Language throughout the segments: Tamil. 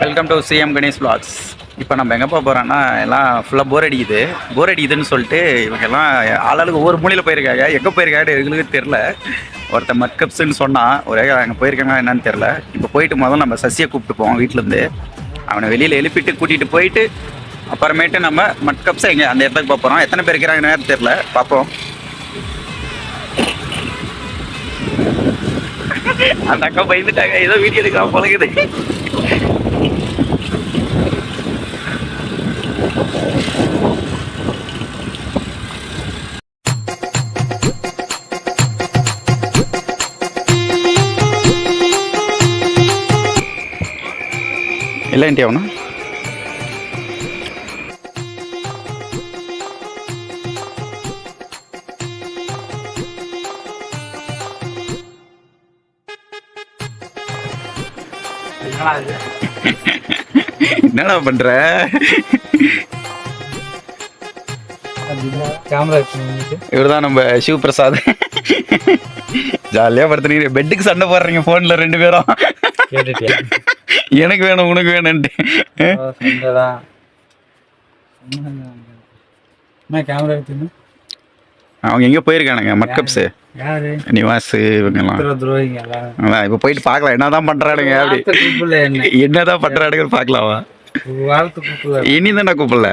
Welcome to CM Ganesh vlogs. இப்போ நம்ம எங்கே போக போகிறோன்னா எல்லாம் ஃபுல்லாக போர் அடிக்குது. போர் அடிக்குதுன்னு சொல்லிட்டு இவங்க எல்லாம் ஆளாளுக்கு ஒவ்வொரு மூலையில் போயிருக்காங்க. எங்கே போயிருக்காங்க எங்களுக்கு தெரில ஒருத்தன் மட்கப்ஸுன்னு சொன்னால் ஒரே அங்கே போயிருக்காங்க என்னன்னு தெரில இப்போ போயிட்டு முதல்ல நம்ம சசியை கூப்பிட்டு போவோம் வீட்டிலேருந்து அவனை வெளியில் எழுப்பிட்டு கூட்டிகிட்டு போயிட்டு அப்புறமேட்டு நம்ம மட்கப்ஸை எங்கே அந்த இடத்துக்கு போக போகிறோம் எத்தனை பேர் இருக்கிறாங்கன்னு தெரில பார்ப்போம் அந்த அக்கா பயந்துட்டாங்க. ஏதோ வீடியோ எடுக்கலாம் பழகுது ఎలా ఏంటి అవునా என்னடா பண்ற கேமரா இருக்கு இவர்தான் நம்ம சிவ பிரசாத் ஜாலியா படுத்துறீங்க பெட்டுக்கு சண்டை போடுறீங்க போன்ல ரெண்டு பேரும் கேட்டுட்டியா எனக்கு வேணும் உனக்கு வேணும்ட்டு அவங்க எங்க போயிருக்கானுங்க மட்கப்ஸ். யாரு? நிவாஸ் இவங்கெல்லாம். அதான் இப்ப போயிட்டு பார்க்கலாம் என்னதான் பண்றானுங்க அப்படி. என்னதான் பண்றானுங்க பார்க்கலாம்? இனி தானே கூப்பிடல.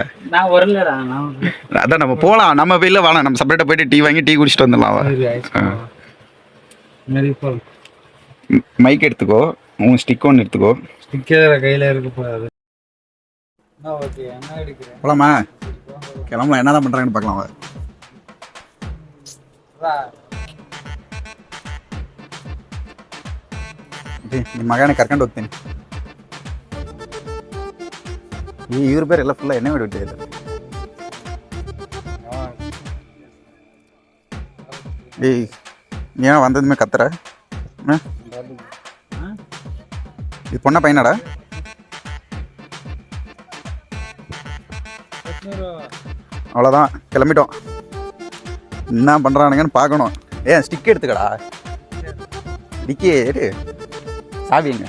அதான் நம்ம போலாம் நம்ம போயில வேணாம் நம்ம செப்பரேட்டா போயிட்டு டீ வாங்கி டீ குடிச்சிட்டு வந்துடலாம் மைக் எடுத்துக்கோ. உன் ஸ்டிக் ஒன்று எடுத்துக்கோ ஸ்டிக்கர் கையில இருக்க போறாது என்ன ஓகே என்ன எடுக்கிறேன் போலாமா கிளம்பலாம் என்னதான் பண்றாங்கன்னு பார்க்கலாம் வா. ಏ, ನಿಮ್ಮ ಮಗನೇ ಕರ್ಕೊಂಡು ಹೋಗ್ತೀನಿ ಈ ಇವ್ರ ಬೇರೆ ಎಲ್ಲ ಫುಲ್ಲ ಎಣ್ಣೆ ಮಾಡಿಬಿಟ್ಟಿದ್ದಾರೆ ಏಯ್ ஏன் வந்ததுமே கத்துற ஆ? இது பொண்ணா பையனாடா? அவ்வளோதான் கிளம்பிட்டோம். என்ன பண்ணுறானுங்கன்னு பார்க்கணும். ஏன் ஸ்டிக் எடுத்துக்கடா. டிக்கி சாவிங்க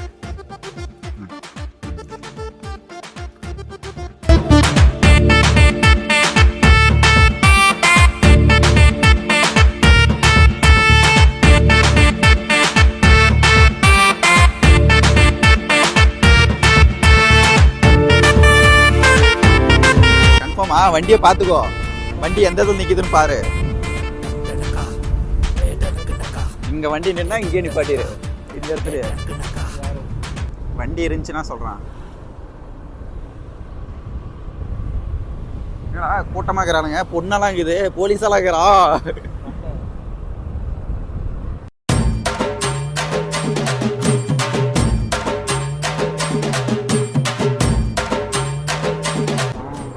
ஆ வண்டியை பார்த்துக்கோ. வண்டி எந்த இடத்துல நிற்குதுன்னு பாரு. இங்க வண்டி நின்னா இங்கே நிப்பாட்டிரு. இந்த இடத்துல. வண்டி இருந்துச்சுன்னா சொல்றான். என்னடா கூட்டமா இருக்கிறானுங்க. பொண்ணெல்லாம் இருக்குது. போலீஸெல்லாம் இருக்கிறா.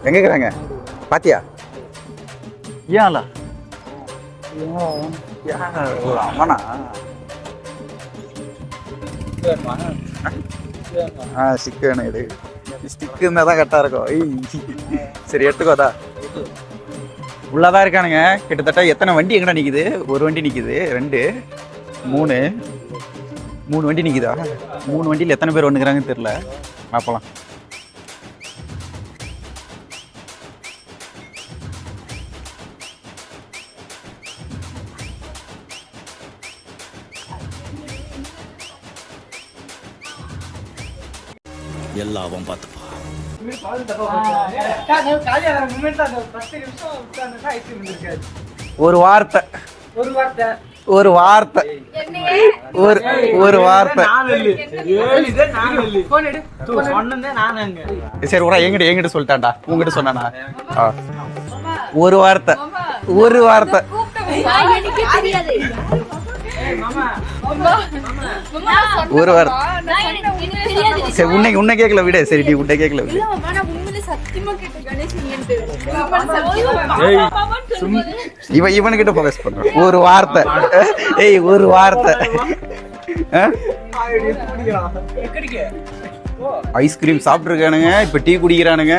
எங்க இருக்கிறாங்க? பாத்தியா? ஏன்ல அவனா? ஆ வேணும் எடு. ஸ்டிக் இருந்தால் தான் கரெக்டாக இருக்கும். சரி எடுத்துக்கோதா உள்ளதான் இருக்கானுங்க. கிட்டத்தட்ட எத்தனை வண்டி எங்கடா நிக்குது? ஒரு வண்டி நிக்குது. ரெண்டு மூணு. மூணு வண்டி நிக்குதா? மூணு வண்டியில் எத்தனை பேர் வந்துக்கிறாங்கன்னு தெரியல. பார்ப்பலாம் எல்லாம் அவன் பார்த்துப்பான் ஒரு வார்த்தை. ஒரு வார்த்தை. ஒரு ஒரு வார்த்தை. சரி உடா எங்கிட்ட எங்கிட்ட சொல்லிட்டான்டா. உங்ககிட்ட சொன்னானா? ஒரு வார்த்தை. ஒரு வார்த்தை. ஒரு தெரியாது சரி உன்னை உன்னை கேட்கல விட. சரி நீ உன்னை கேட்கல விடு. இவன் இவனுக்கிட்ட ஃபோக்கஸ் பண்றான் ஒரு வார்த்தை. ஏய் ஒரு வார்த்தை. ஐஸ்கிரீம் சாப்பிட்டுருக்கானுங்க இப்போ டீ குடிக்கிறானுங்க.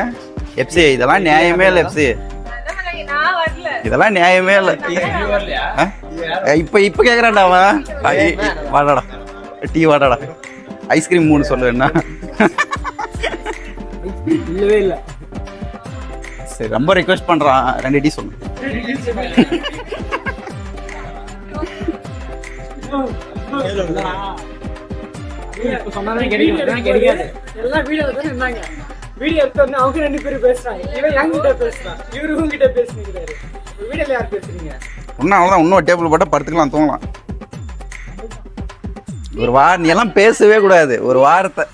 எப்சி இதெல்லாம் நியாயமே இல்லை எப்சி இதெல்லாம் நியாயமே இல்லை. ஆ? இப்ப இப்ப கேக்குறான்டா அவன். வாடாடா. டீ வாடாடா. ஐஸ்கிரீம் மூணு சொல்லு என்ன? இல்லவே இல்ல. சரி ரொம்ப ரெக்வெஸ்ட் பண்றான். ரெண்டு டீ சொல்லு. வீடியோ தானே இருந்தாங்க வீடியோ எடுத்த உடனே அவங்க ரெண்டு பேரும் பேசுறாங்க இவன் என்கிட்ட பேசுறான் இவரு உங்ககிட்ட பேசுனீங்கிறாரு வீடியோல யார் பேசுறீங்க இன்னும் அவ்வளோதான் இன்னும் டேபிள் போட்டால் படுத்துக்கலாம் தூங்கலாம். ஒரு வாரம் நீ எல்லாம் பேசவே கூடாது. ஒரு வாரத்தை.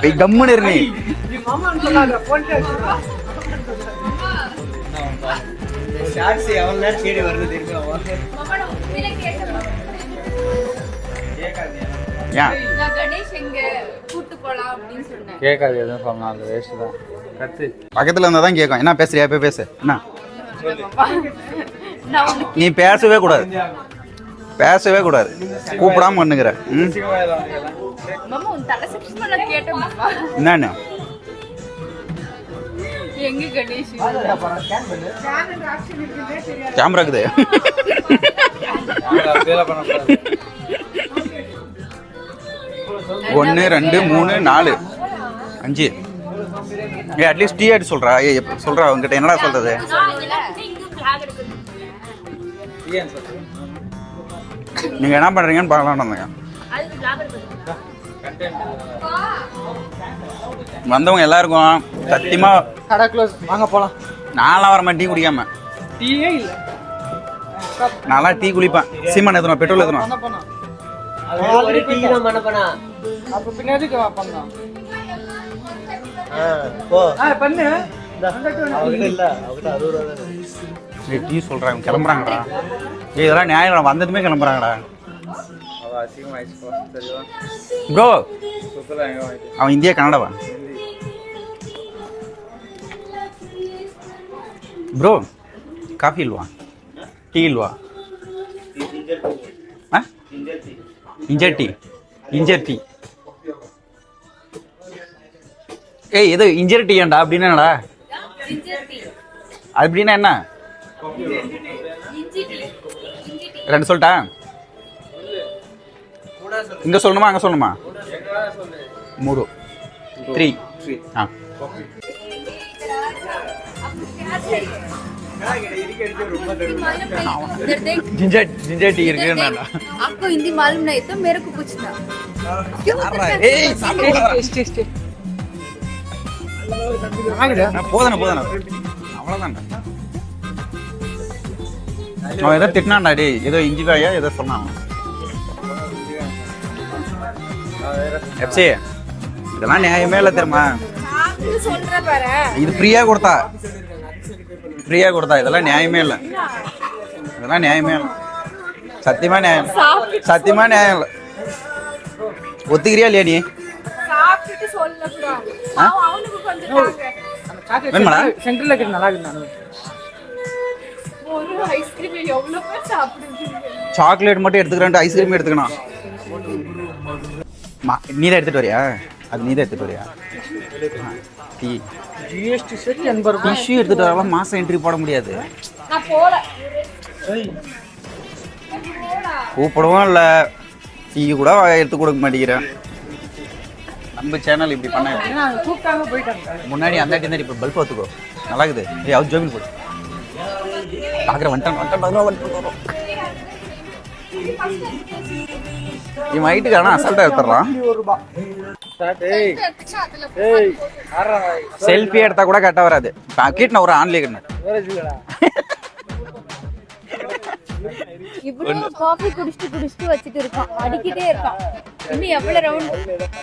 போய் கம்முன்னு இரு நீ. கேட்காது எதுவும் சொன்னா அது வேஸ்ட் தான். கத்து. பக்கத்தில் இருந்தால் தான் கேட்கும். என்ன பேசுறியா? போய் பேசு. என்ன? நீ பேசவே கூடாது. பேசவே கூடாது. கூப்பிடாம எங்க கணேஷ்? கேமரா இருக்குது. ஒன்று ரெண்டு மூணு நாலு. அஞ்சு. ஏ அட்லீஸ்ட் டீ ஆடி சொல்றா. ஏ சொல்றா அவங்ககிட்ட என்னடா சொல்றது? ஏன் சொல்றேன் நீங்க என்ன பண்றீங்கன்னு பார்க்கலாம் வந்தேங்க. கண்டென்ட் வந்தவங்க எல்லாருக்கும் சத்தியமா கடை க்ளோஸ் வாங்க போலாம். நான்லாம் வர மாட்டேன் டீ குடிக்காம. டீயே இல்ல. நான்லாம் டீ குளிப்பேன். சீமான் எத்தணும் பெட்ரோல் அப்ப பின்னாடி பண்ணு. அவர்கிட்ட இல்ல அவர்கிட்ட அறுபது ரூபா தான் ஏய் டீ சொல்றாங்க கிளம்புறாங்கடா ஏய் இதெல்லாம் நியாயம் வந்ததுமே கிளம்புறாங்கடா அவ அசிங்கமா ஆயிடுச்சு சரிவா ப்ரோ சுத்தலாம் எங்க வாங்கிட்டு அவன் இந்தியா கன்னடவா ப்ரோ ಕಾಫಿ ಇಲ್ವಾ ಟೀ ಇಲ್ವಾ ಆ? ಇಂಜರ್ ಟೀ ಇಂಜರ್ ಟೀ ஏய் இது இன்ஜர் டீயாண்டா அப்படின்னா என்னடா ஜிஞ்சர் டீ அப்படின்னா என்ன இஞ்சி டீ இஞ்சி டீ ரெண்டு சொல்லிட்டா இங்க சொல்லணுமா அங்க சொல்லணுமா மூணு த்ரீ ஆ जिंजर जिंजर टी இருக்கு நான் आपको हिंदी मालूम नहीं तो मेरे को पूछना ஏய் போதன போதன அவ்வளவுதான் அவன் ஏதோ திட்டினான்டா டேய். ஏதோ இஞ்சி காயா ஏதோ சொன்னான். எப்சி இதெல்லாம் நியாயமே இல்லை தெரியுமா? சொல்ற பாரு இது ஃப்ரீயா கொடுத்தா. ஃப்ரீயா கொடுத்தா இதெல்லாம் நியாயமே இல்லை. இதெல்லாம் நியாயமே இல்லை. சத்தியமா நியாயம். சத்தியமா நியாயம் இல்லை. ஒத்துக்கிறியா இல்லையா நீ? வேணுமாடா? சென்டர்ல நல்லா இருக்கு ஐஸ்கிரீம் எவ்வளவு பேர் சாப்பிடுவீங்க சாக்லேட் மட்டும் எடுத்துக்கிறேன் ஐஸ்கிரீம் எடுத்துக்கணும். மா நீ தான் எடுத்துட்டு வரியா? அது நீ தான் எடுத்துட்டு வரியா? டீ. ஜிஎஸ்டி செட் எண்பது ரூபாய். எடுத்துட்டு வரலாம் மாசம் என்ட்ரி போட முடியாது. நான் போல. கூப்பிடவும் இல்லை டீ கூட எடுத்து கொடுக்க மாட்டேங்கிறேன். நம்ம சேனல் இப்படி பண்ண முன்னாடி அந்த இப்போ பல்ப் பார்த்துக்கோ. நல்லா இருக்குது ஏய் அவர் ஜோமின் போடு. பார்க்குற வந்துட்டான் வந்துட்டான் வந்துட்டான், வந்துட்டான் இவன் ஹைட்டுக்கு ஆனால் அசால்ட்டாக ஆறா செல்ஃபி எடுத்தா கூட கரெக்டாக வராது. கீட்டின ஒரு ஆன்லேயே கண்ணு வேற இருக்குடா இவ்வளவு காஃபி குடிச்சிட்டு குடிச்சிட்டு வச்சுட்டு இருக்கான். அடிக்கிட்டே இருக்கான். இன்னும் எவ்வளவு ரவுண்ட்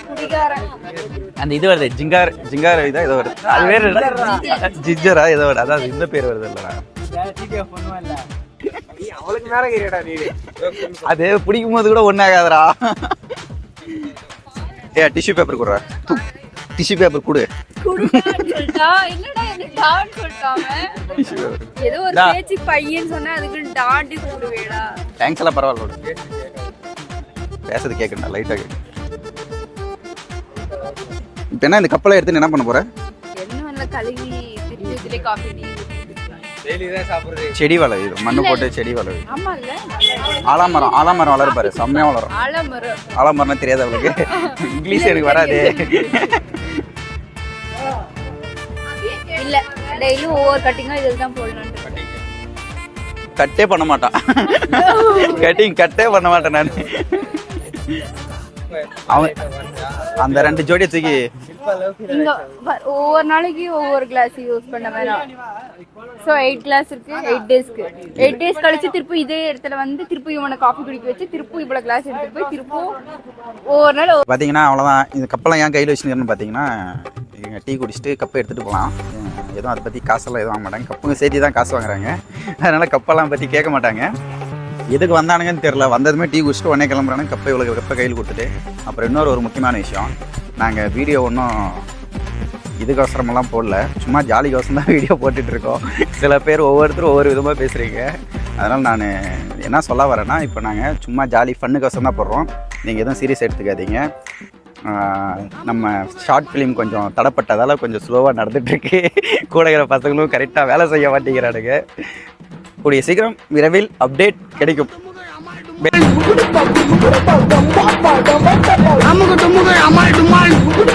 குடிகாரன் அந்த இது வருது ஜிங்கார் ஜிங்கார் இதா ஏதோ வருது. அது வேற? ஜிஞ்சரா? ஏதோ வருது. அதாவது இந்த பேர் வருது இல்லைடா. அவளுக்கு நீ அது பிடிக்கும் போது கூட ஒன்றாகாதரா ஏ டிஷ்யூ பேப்பர் கொடுறா. டிஷ்யூ பேப்பர் கொடு. ஏதோ ஒரு டா. பேச்சு பையன் சொன்னா அதுக்கு டாண்டி கூடுவேடா தேங்க்ஸ் எல்லாம் பரவாயில்ல. பேசுறது கேட்கணும் இப்போ என்ன இந்த கப்பலை எடுத்து என்ன பண்ண போற? என்ன கழுவி காஃபி செடி வளருது மண்ணு போட்டு செடி வளருது ஆமா இல்ல. ஆலாமரம் ஆலாமரம் வளரு பாரு செம்மையா வளரும். ஆலமரம். ஆலாமரம்னா தெரியாது அவளுக்கு. இங்கிலீஷ் எனக்கு வராது. இல்ல டெய்லியும் ஒவ்வொரு கட்டிங்கும் இதுக்கு தான் போடணும் கட்டே பண்ண மாட்டான். கட்டிங் கட்டே பண்ண மாட்டேன் நான். அவன் அந்த ரெண்டு ஜோடியை தூக்கி இங்க ஒவ்வொரு நாளைக்கு ஒவ்வொரு கிளாஸ் யூஸ் பண்ண வேணாம் ஸோ எயிட் கிளாஸ் இருக்கு எயிட் டேஸ்க்கு எயிட் டேஸ் கழிச்சு திருப்பி இதே இடத்துல வந்து திருப்பி இவனை காஃபி குடிக்க வச்சு திருப்பி இவ்வளவு கிளாஸ் எடுத்துட்டு போய் திருப்பும் ஒவ்வொரு நாள் பார்த்தீங்கன்னா அவ்வளோதான் இந்த கப்பெல்லாம் ஏன் கையில் வச்சுருக்கேன்னு பார்த்தீங்கன்னா இவங்க டீ குடிச்சிட்டு கப்பை எடுத்துகிட்டு போகலாம் எதுவும் அதை பற்றி காசெல்லாம் எதுவும் வாங்க மாட்டாங்க. கப்புங்க சேர்த்து தான் காசு வாங்குறாங்க. அதனால் கப்பெல்லாம் பற்றி கேட்க மாட்டாங்க. எதுக்கு வந்தானுங்கன்னு தெரில வந்ததுமே டீ குடிச்சிட்டு உடனே கிளம்புறானு கப்பை இவ்வளோ கப்பை கையில் கொடுத்துட்டு அப்புறம் இன்னொரு ஒரு முக்கியமான விஷயம். நாங்கள் வீடியோ ஒன்றும் இதுக்கோசரமெல்லாம் போடல. சும்மா ஜாலிக்கோசரம் தான் வீடியோ போட்டுட்ருக்கோம் சில பேர் ஒவ்வொருத்தரும் ஒவ்வொரு விதமாக பேசுகிறீங்க அதனால் நான் என்ன சொல்ல வரேன்னா இப்போ நாங்கள் சும்மா ஜாலி ஃபன்னுக்கோசரம் தான் போடுறோம். நீங்கள் எதுவும் சீரியஸ் எடுத்துக்காதீங்க. நம்ம ஷார்ட் ஃபிலிம் கொஞ்சம் தடப்பட்டதால் கொஞ்சம் ஸ்லோவாக நடந்துகிட்ருக்கு கூட இருக்கிற பசங்களும் கரெக்டாக வேலை செய்ய மாட்டேங்கிறானுங்க. கூடிய சீக்கிரம் விரைவில் அப்டேட் கிடைக்கும் அமுகு